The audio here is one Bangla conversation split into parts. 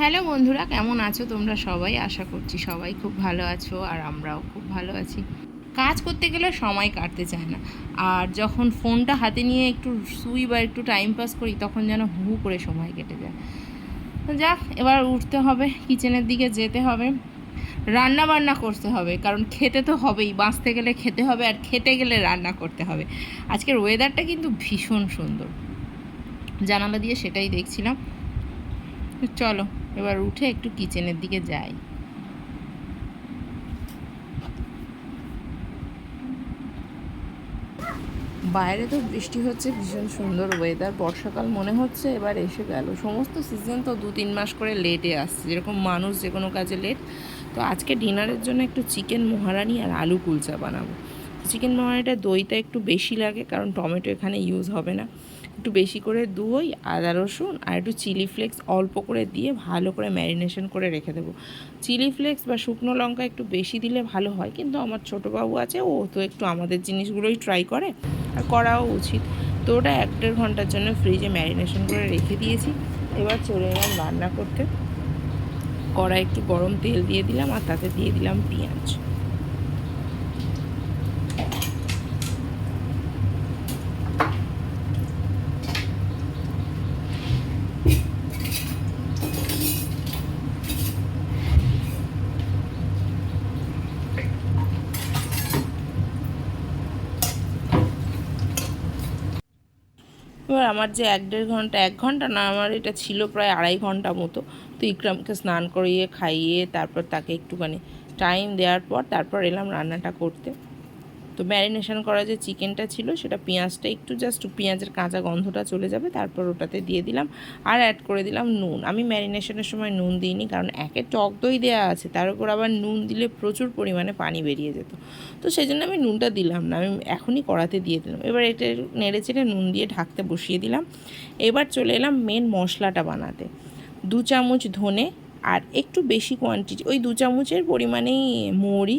হ্যালো বন্ধুরা, কেমন আছো তোমরা সবাই? আশা করছি সবাই খুব ভালো আছো আর আমরাও খুব ভালো আছি। কাজ করতে গেলে সময় কাটতে চায় না। আর যখন ফোনটা হাতে নিয়ে একটু শুই বা একটু টাইম পাস করি, তখন যেন হু হু করে সময় কেটে যায়। যাক, এবার উঠতে হবে কিচেনের দিকে যেতে হবে। রান্না বান্না করতে হবে, কারণ খেতে তো হবেই। বাঁচতে গেলে খেতে হবে আর খেতে গেলে রান্না করতে হবে। আজকের ওয়েদারটা কিন্তু ভীষণ সুন্দর। জানালা দিয়ে সেটাই দেখছিলাম। চলো। এবার উঠে একটু কিচেনের দিকে যাই। বাইরে তো বৃষ্টি হচ্ছে, ভীষণ সুন্দর ওয়েদার বর্ষাকাল মনে হচ্ছে এবার এসে গেল। সমস্ত সিজন তো দু তিন মাস করে লেটে আসছে, যেরকম মানুষ যে কোনো কাজে লেট তো আজকে ডিনারের জন্য একটু চিকেন মহারানি আর আলু কুলচা বানাবো। চিকেন মহারানিটা দইটা একটু বেশি লাগে, কারণ টমেটো এখানে ইউজ হবে না। একটু বেশি করে দই, আদা রসুন আর একটু চিলি ফ্লেক্স অল্প করে দিয়ে ভালো করে ম্যারিনেশন করে রেখে দেবো। চিলি ফ্লেক্স বা শুকনো লঙ্কা একটু বেশি দিলে ভালো হয়, কিন্তু আমার ছোটো বাবু আছে, ও তো একটু আমাদের জিনিসগুলোই ট্রাই করে, আর করাও উচিত। তো ওটা এক দেড় ঘণ্টার জন্য ফ্রিজে ম্যারিনেশন করে রেখে দিয়েছি। এবার চলে এলাম রান্না করতে। কড়াই একটু গরম তেল দিয়ে দিলাম আর তাতে দিয়ে দিলাম পেঁয়াজ। এবার আমার যে এক দেড় ঘণ্টা, এক ঘণ্টা না, আমার এটা ছিল প্রায় আড়াই ঘণ্টা মতো। তো ইকরামকে স্নান করিয়ে, খাইয়ে, তারপর তাকে একটুখানি টাইম দেওয়ার পর তারপর এলাম রান্নাটা করতে। তো ম্যারিনেশন করা যে চিকেনটা ছিল, সেটা পেঁয়াজটা একটু জাস্ট পেঁয়াজের কাঁচা গন্ধটা চলে যাবে, তারপর ওটাতে দিয়ে দিলাম। আর অ্যাড করে দিলাম নুন। আমি ম্যারিনেশনের সময় নুন দিইনি, কারণ একে টক দই দেওয়া আছে, তার উপর আবার নুন দিলে প্রচুর পরিমাণে পানি বেরিয়ে যেত। তো সেই জন্য আমি নুনটা দিলাম না, আমি এখনই কড়াতে দিয়ে দিলাম। এবার এটা নেড়ে চেড়ে নুন দিয়ে ঢাকতে বসিয়ে দিলাম। এবার চলে এলাম মেন মশলাটা বানাতে। দু চামচ ধনে আর একটু বেশি কোয়ান্টিটি ওই দু চামচের পরিমাণেই মৌরি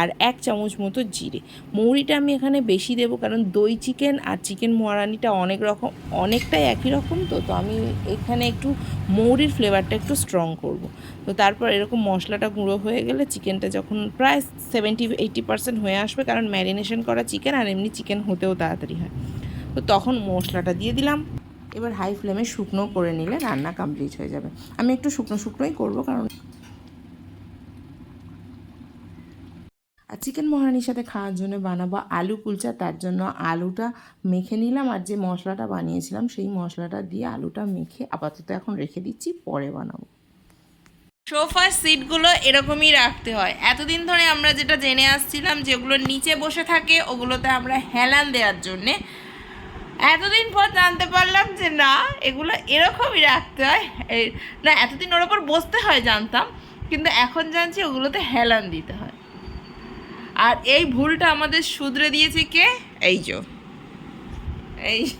আর এক চামচ মতো জিরে। মৌরিটা আমি এখানে বেশি দেবো কারণ দই চিকেন আর চিকেন মোয়ারানিটা অনেক রকম, অনেকটাই একই রকম তো তো আমি এখানে একটু মৌরির ফ্লেভারটা একটু স্ট্রং করব। তো তারপর এরকম মশলাটা গুঁড়ো হয়ে গেলে চিকেনটা যখন প্রায় সেভেন্টি এইটি পার্সেন্ট হয়ে আসবে কারণ ম্যারিনেশন করা চিকেন আর এমনি চিকেন হতেও তাড়াতাড়ি হয়। তো তখন মশলাটা দিয়ে দিলাম। এবার হাই ফ্লেমে শুকনো করে নিলে রান্না কমপ্লিট হয়ে যাবে। আমি একটু শুকনো শুকনোই করব কারণ আর চিকেন মহারানির সাথে খাওয়ার জন্য বানাবো আলু কুলচা, তার জন্য আলুটা মেখে নিলাম আর যে মশলাটা বানিয়েছিলাম সেই মশলাটা দিয়ে আলুটা মেখে আপাতত এখন রেখে দিচ্ছি, পরে বানাবো। সোফার সিটগুলো এরকমই রাখতে হয়। এতদিন ধরে আমরা যেটা জেনে আসছিলাম যেগুলো নিচে বসে থাকে, ওগুলোতে আমরা হেলান দেওয়ার জন্যে এতদিন পর জানতে পারলাম যে না, এগুলো এরকমই রাখতে হয়। এই, না, এতদিন ওর ওপর বসতে হয় জানতাম, কিন্তু এখন জানছি ওগুলোতে হেলান দিতে হয়। আর এই ভুলটা আমাদের শুধরে দিয়েছে কে? এই যো। এই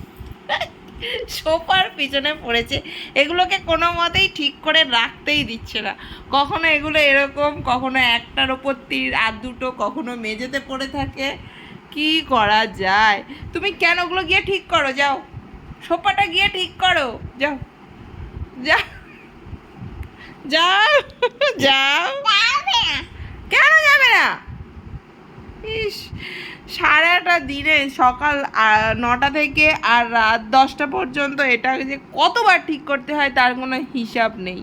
সোফার পিছনে পড়েছে। এগুলোকে কোনো মতেই ঠিক করে রাখতেই দিচ্ছে না। কখনো এগুলো এরকম, কখনো একটার ওপর তীর, আর দুটো কখনো মেঝেতে পড়ে থাকে। কি করা যায়? তুমি কেন ওগুলো গিয়ে ঠিক করো? যাও। সোফাটা গিয়ে ঠিক করো। যাও। যাও। যাও। যাও। কেন যাবে না? ইস, সারাটা দিনে সকাল নটা থেকে আর রাত দশটা পর্যন্ত এটা যে কতবার ঠিক করতে হয় তার কোনো হিসাব নেই।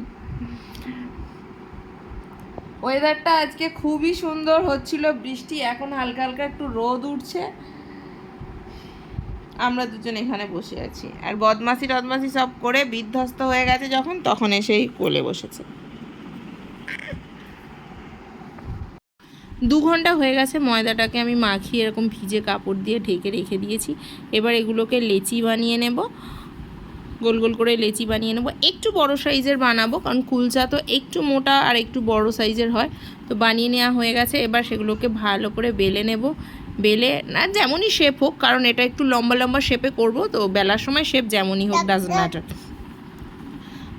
ওয়েদারটা আজকে খুবই সুন্দর হচ্ছিল, বৃষ্টি এখন হালকা হালকা একটু রোদ উঠছে। আমরা দুজন এখানে বসে আছি। আর বদমাসি টদমাসি সব করে বিধ্বস্ত হয়ে গেছে যখন, তখন এসেই কোলে বসেছে। দু ঘণ্টা হয়ে গেছে ময়দাটাকে আমি মাখিয়ে এরকম ভিজে কাপড় দিয়ে ঢেকে রেখে দিয়েছি। এবার এগুলোকে লেচি বানিয়ে নেব। গোল গোল করে লেচি বানিয়ে নেব। একটু বড় সাইজের বানাবো, কারণ কুলচা তো একটু মোটা আর একটু বড় সাইজের হয়। তো বানিয়ে নেওয়া হয়ে গেছে, এবার সেগুলোকে ভালো করে বেলে নেব। বেলে না, যেমনই শেপ হোক, কারণ এটা একটু লম্বা লম্বা শেপে করব, তো বেলার সময় শেপ যেমনই হোক ডাজ ম্যাটার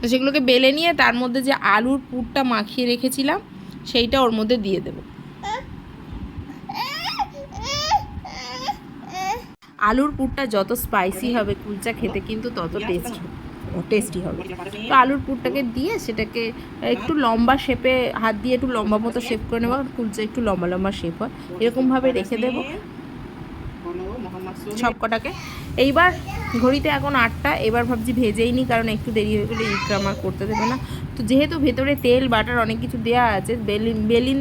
তো সেগুলোকে বেলে নিয়ে তার মধ্যে যে আলুর পুরটা মাখিয়ে রেখেছিলাম, সেইটা ওর মধ্যে দিয়ে দেবো। আলুর পুরটা যত স্পাইসি হবে কুলচা খেতে কিন্তু তত টেস্ট টেস্টি হবে। তো আলুর পুরটাকে দিয়ে সেটাকে একটু লম্বা শেপে হাত দিয়ে একটু লম্বা মতো শেপ করে নেব কুলচা একটু লম্বা লম্বা শেপ হয়। এরকমভাবে রেখে দেবো। সব কটাকে এইবার ঘড়িতে এখন আটটা, এবার ভাবছি ভেজেই নি, কারণ একটু দেরি হয়ে গেলে ইকরাম আর করতে দেবে না। তো যেহেতু ভেতরে তেল, বাটার অনেক কিছু দেওয়া আছে বেলিন বেলিন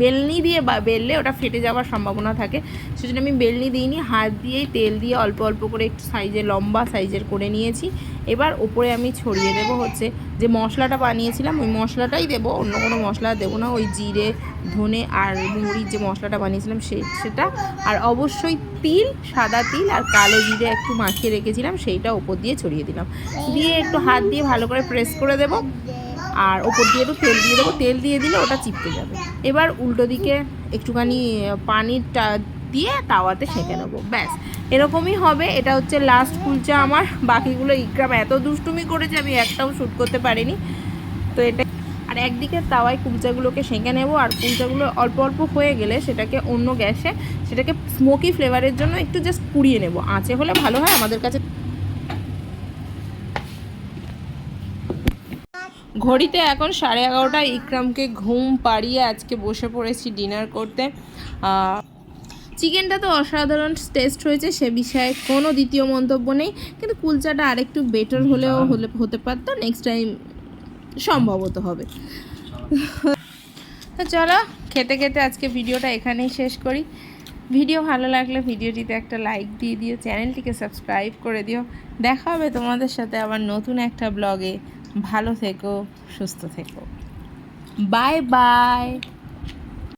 বেলনি দিয়ে বা বেললে ওটা ফেটে যাওয়ার সম্ভাবনা থাকে। সেজন্য আমি বেলনি দিইনি, হাত দিয়েই তেল দিয়ে অল্প অল্প করে একটু সাইজে, লম্বা সাইজের করে নিয়েছি। এবার ওপরে আমি ছড়িয়ে দেবো হচ্ছে যে মশলাটা বানিয়েছিলাম, ওই মশলাটাই দেবো, অন্য কোনো মশলা দেবো না। ওই জিরে, ধনে আর মুড়ির যে মশলাটা বানিয়েছিলাম সে, সেটা। আর অবশ্যই তিল, সাদা তিল আর কালো জিরে একটু মাখিয়ে রেখেছিলাম, সেইটা ওপর দিয়ে ছড়িয়ে দিলাম। দিয়ে একটু হাত দিয়ে ভালো করে প্রেস করে দেবো। আর ওপর দিয়ে একটু তেল দিয়ে দেবো। তেল দিয়ে দিলে ওটা চিপকে যাবে। এবার উল্টো দিকে একটুখানি পানিরটা দিয়ে তাওয়াতে সেঁকে নেব। ব্যাস, এরকমই হবে। এটা হচ্ছে লাস্ট কুলচা আমার। বাকিগুলো ইকরাম এত দুষ্টুমি করেছে আমি একটাও শ্যুট করতে পারিনি। তো এটা আর একদিকে তাওয়ায় কুলচাগুলোকে সেঁকে নেব। আর কুলচাগুলো অল্প অল্প হয়ে গেলে সেটাকে অন্য গ্যাসে, সেটাকে স্মোকি ফ্লেভারের জন্য একটু জাস্ট পুড়িয়ে নেব। আঁচে হলে ভালো হয়। আমাদের কাছে ঘড়িতে এখন সাড়ে এগারোটা ইকরামকে ঘুম পাড়িয়ে আজকে বসে পড়েছি ডিনার করতে। চিকেনটা তো অসাধারণ টেস্ট হয়েছে সে বিষয়ে কোনো দ্বিতীয় মন্তব্য নেই। কিন্তু কুলচাটা আরেকটু বেটার হলেও হলে হতে পারতো নেক্সট টাইম সম্ভবত হবে। তো চলো খেতে খেতে আজকে ভিডিওটা এখানেই শেষ করি। ভিডিও ভালো লাগলে ভিডিওটিতে একটা লাইক দিয়ে দিও চ্যানেলটিকে সাবস্ক্রাইব করে দিও। দেখা হবে তোমাদের সাথে আবার নতুন একটা ব্লগে ভালো থেকো সুস্থ থেকো। Bye bye